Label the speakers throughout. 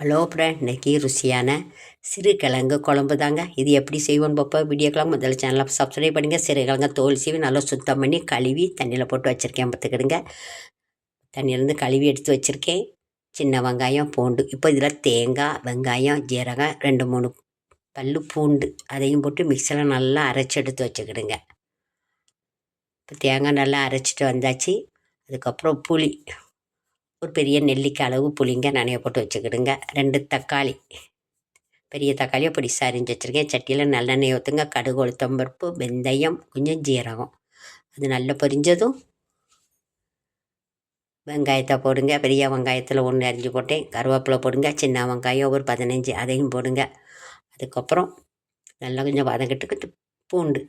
Speaker 1: Hello friend இன்றைக்கி ருசியான சிறுகிழங்கு குழம்பு தாங்க. இது எப்படி செய்வோன்னு பார்ப்போம் வீடியோக்கெலாம் முதல்ல சேனலை சப்ஸ்கிரைப் பண்ணுங்கள் சிறுகிழங்க தோல் சீவி நல்லா சுத்தம் பண்ணி கழுவி தண்ணியில் போட்டு வச்சுருக்கேன் பார்த்துக்கிடுங்க. தண்ணியிலேருந்து கழுவி எடுத்து வச்சுருக்கேன். சின்ன வெங்காயம் பூண்டு. இப்போ இதில் தேங்காய் வெங்காயம் ஜீரகம் ரெண்டு மூணு பல் பூண்டு அதையும் போட்டு மிக்சியில் நல்லா அரைச்சி எடுத்து வச்சுக்கிடுங்க. இப்போ தேங்காய் நல்லா அரைச்சிட்டு வந்தாச்சு. அதுக்கப்புறம் புளி. ஒரு பெரிய நெல்லிக்காய் அளவு புளிங்க நனைய போட்டு வச்சுக்கிடுங்க. ரெண்டு தக்காளி பெரிய தக்காளியை அப்படி சரிஞ்சு வச்சுருக்கேன். சட்டியில் நல்லெண்ணெய் ஊற்றுங்க கடுகு உளுத்தம்பருப்பு வெந்தயம் கொஞ்சம் ஜீரகம். அது நல்லா பொரிஞ்சதும் வெங்காயத்தை போடுங்க. பெரிய வெங்காயத்தில் ஒன்று அரிஞ்சு போட்டேன். கருவேப்பிலை போடுங்க. சின்ன வெங்காயம் ஒரு பதினஞ்சு அதையும் போடுங்க. அதுக்கப்புறம் நல்லா கொஞ்சம் வதங்கிட்டு பூண்டு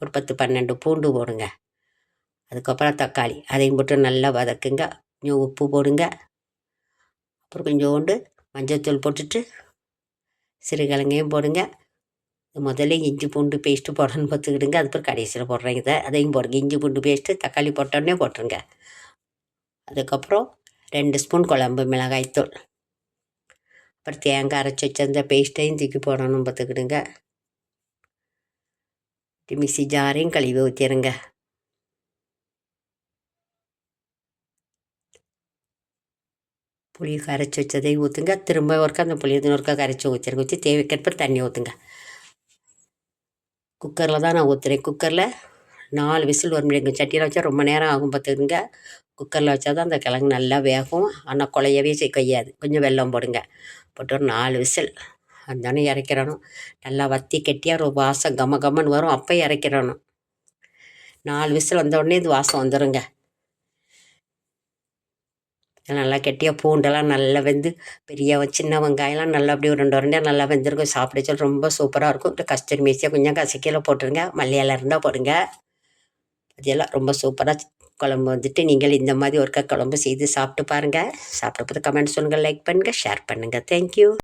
Speaker 1: ஒரு பத்து பன்னெண்டு பூண்டு போடுங்க. அதுக்கப்புறம் தக்காளி அதையும் போட்டு நல்லா வதக்குங்க. கொஞ்சம் உப்பு போடுங்க. அப்புறம் கொஞ்சோண்டு மஞ்சள்தூள் போட்டுட்டு சிறுகிழங்கையும் போடுங்க. முதல்ல இஞ்சி பூண்டு பேஸ்ட்டு போடணும்னு பார்த்துக்கிடுங்க. அதுக்கப்புறம் கடைசியில் போடுறீங்க இதை. அதையும் போடுங்க. இஞ்சி பூண்டு பேஸ்ட்டு தக்காளி போட்டோடனே போட்டுருங்க. அதுக்கப்புறம் ரெண்டு ஸ்பூன் குழம்பு மிளகாய்த்தூள். அப்புறம் தேங்காய் அரைச்சி வச்சிருந்த பேஸ்ட்டையும் தூக்கி போடணும் பார்த்துக்கிடுங்க. மிக்சி ஜாரையும் கழுவி ஊற்றிடுங்க புளியை கரைச்சி வச்சதை ஊற்றுங்க திரும்ப ஒருக்கா அந்த புளியை இன்னொருக்கா கரைச்சி ஊற்றிருங்க ஊற்றி தேவைக்கேற்ப தண்ணி ஊற்றுங்க குக்கரில் தான் நான் ஊற்றுறேன் குக்கரில் நாலு விசில் வரும் எங்கள் சட்டியில் வச்சா ரொம்ப நேரம் ஆகும் பார்த்துக்குங்க. குக்கரில் வச்சா தான் அந்த கிழங்கு நல்லா வேகும். ஆனால் குழையவே செய்யாது கொஞ்சம் வெல்லம் போடுங்க. போட்டு ஒரு நாலு விசில். அந்தானே இறக்கிறணும். நல்லா வத்தி கெட்டியாக ஒரு வாசம் கம கமன்னு வரும். அப்போ இறக்கிறணும். நாலு விசில் வந்த உடனே இது வாசம் வந்துடுங்க நல்லா கெட்டியாக பூண்டெல்லாம் நல்லா வெந்து பெரிய சின்ன வெங்காயம்லாம் நல்லா அப்படியே ரெண்டு உருண்டையாக நல்லா வெந்திருக்கும். சாப்பிட சொல்லி ரொம்ப சூப்பராக இருக்கும். இந்த கஸ்தூரி மீசியாக கொஞ்சம் கசக்கியில் போட்டுருங்க. மல்லியெல்லாம் இருந்தால் போடுங்க. அதெல்லாம் ரொம்ப சூப்பராக குழம்பு வந்துட்டு நீங்கள் இந்த மாதிரி ஒருக்கா குழம்பு செய்து சாப்பிட்டு பாருங்கள் சாப்பிட்ட போது கமெண்ட் சொல்லுங்கள் லைக் பண்ணுங்கள் ஷேர் பண்ணுங்கள் தேங்க்யூ